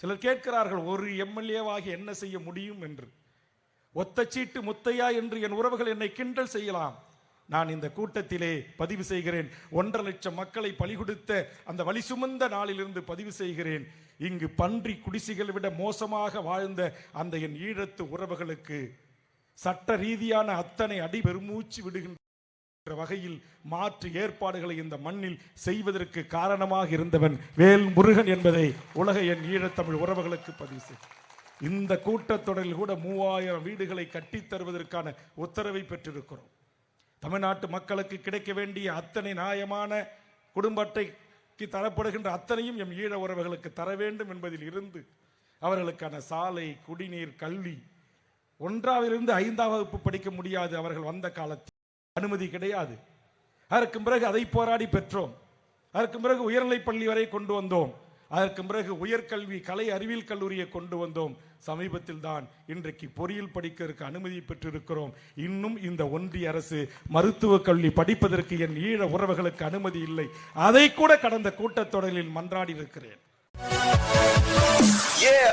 சிலர் கேட்கிறார்கள் ஒரு எம்எல்ஏவாக என்ன செய்ய முடியும் என்று? ஒத்த சீட்டு முத்தையா என்று என் உறவுகள் என்னை கிண்டல் செய்யலாம். நான் இந்த கூட்டத்திலே பதிவு செய்கிறேன். ஒன்றரை லட்சம் மக்களை பலி கொடுத்த அந்த வழி சுமந்த நாளிலிருந்து பதிவு செய்கிறேன். இங்கு பன்றி குடிசைகளை விட மோசமாக வாழ்ந்த அந்த என் ஈழத்து உறவுகளுக்கு சட்ட ரீதியான அத்தனை அடி பெருமூச்சு விடுகின்ற என்ற வகையில் மாற்று ஏற்பாடுகளை இந்த மண்ணில் செய்வதற்கு காரணமாக இருந்தவன் வேல் முருகன் என்பதை உலக என் ஈழத்தமிழ் உறவுகளுக்கு பதிவு செய். இந்த கூட்டத்தொடரில் கூட மூவாயிரம் வீடுகளை கட்டித் தருவதற்கான உத்தரவை பெற்றிருக்கிறோம். தமிழ்நாட்டு மக்களுக்கு கிடைக்க வேண்டிய அத்தனை நியாயமான குடும்ப அட்டைக்கு தரப்படுகின்ற அத்தனையும் எம் ஈழ உறவுகளுக்கு தர வேண்டும் என்பதில் இருந்து அவர்களுக்கான சாலை குடிநீர் கல்வி ஒன்றாவிலிருந்து ஐந்தாம் வகுப்பு படிக்க முடியாது அவர்கள் வந்த காலத்தில். அனுமதி கிடையாது. அதற்கு பிறகு அதை போராடி பெற்றோம். அதற்கு பிறகு உயர்நிலைப் பள்ளி வரை கொண்டு வந்தோம். அதற்கு பிறகு உயர்கல்வி கலை அறிவியல் கல்லூரியை கொண்டு வந்தோம். சமீபத்தில் தான் இன்றைக்கு பொறியியல் படிக்கிறதுக்கு அனுமதி பெற்றிருக்கிறோம். இன்னும் இந்த ஒன்றிய அரசு மருத்துவக் கல்வி படிப்பதற்கு என் ஈழ உறவுகளுக்கு அனுமதி இல்லை. அதை கூட கடந்த கூட்டத்தொடரில் மன்றாடி இருக்கிறேன்.